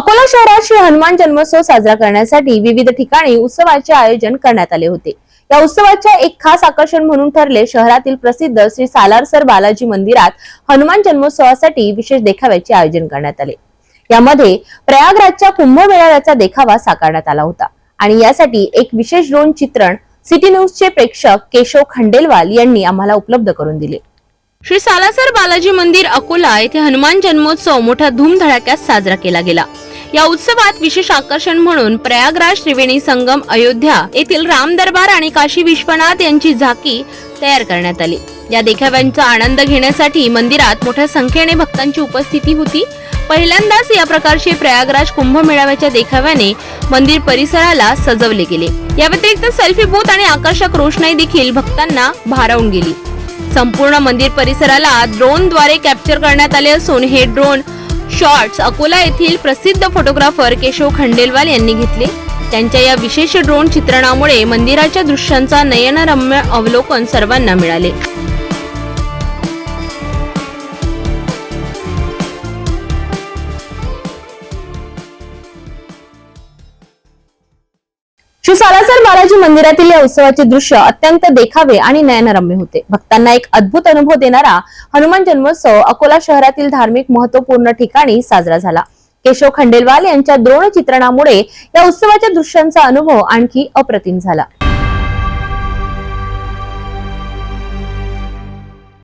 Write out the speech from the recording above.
अकोला शहरात श्री हनुमान जन्मोत्सव साजरा करण्यासाठी विविध ठिकाणी उत्सवाचे आयोजन करण्यात आले होते. या उत्सवाच्या एक खास आकर्षण म्हणून ठरले शहरातील प्रसिद्ध श्री सालारसर बालाजी मंदिरात हनुमान जन्मोत्सवासाठी विशेष देखाव्याचे आयोजन करण्यात आले. यामध्ये प्रयागराजच्या कुंभमेळाव्याचा देखावा साकारण्यात आला होता आणि यासाठी एक विशेष ड्रोन चित्रण सिटी न्यूजचे प्रेक्षक केशव खंडेलवाल यांनी आम्हाला उपलब्ध करून दिले. श्री सालासर बालाजी मंदिर अकोला येथे हनुमान जन्मोत्सव मोठ्या धूमधडाक्यात साजरा केला गेला. या उत्सवात विशेष आकर्षण म्हणून प्रयागराज त्रिवेणी संगम अयोध्या येथील राम दरबार आणि काशी विश्वनाथ यांची झाकी तयार करण्यात आली. या देखाव्यांचा आनंद घेण्यासाठी मंदिरात मोठ्या संख्येने भक्तांची उपस्थिती होती. पहिल्यांदाच या प्रकारचे प्रयागराज कुंभमेळाव्याच्या देखाव्याने मंदिर परिसराला सजवले गेले. या व्यतिरिक्त सेल्फी बूथ आणि आकर्षक रोषणाई देखील भक्तांना भारावून गेली. संपूर्ण मंदिर परिसराला ड्रोनद्वारे कॅप्चर करण्यात आले असून हे ड्रोन शॉर्ट्स अकोला येथील प्रसिद्ध फोटोग्राफर केशव खंडेलवाल यांनी घेतले. त्यांच्या या विशेष ड्रोन चित्रणामुळे मंदिराच्या दृश्यांचा नयनरम्य अवलोकन सर्वांना मिळाले. श्री सालासर बालाजी मंदिरातील या उत्सवाचे दृश्य अत्यंत देखावे आणि नयनरम्य होते. भक्तांना एक अद्भुत अनुभव देणारा हनुमान जन्मोत्सव अकोला शहरातील धार्मिक महत्त्वपूर्ण ठिकाणी साजरा झाला. केशव खंडेलवाल यांच्या द्रोण चित्रणामुळे या उत्सवाच्या दृश्यांचा अनुभव आणखी अप्रतिम झाला.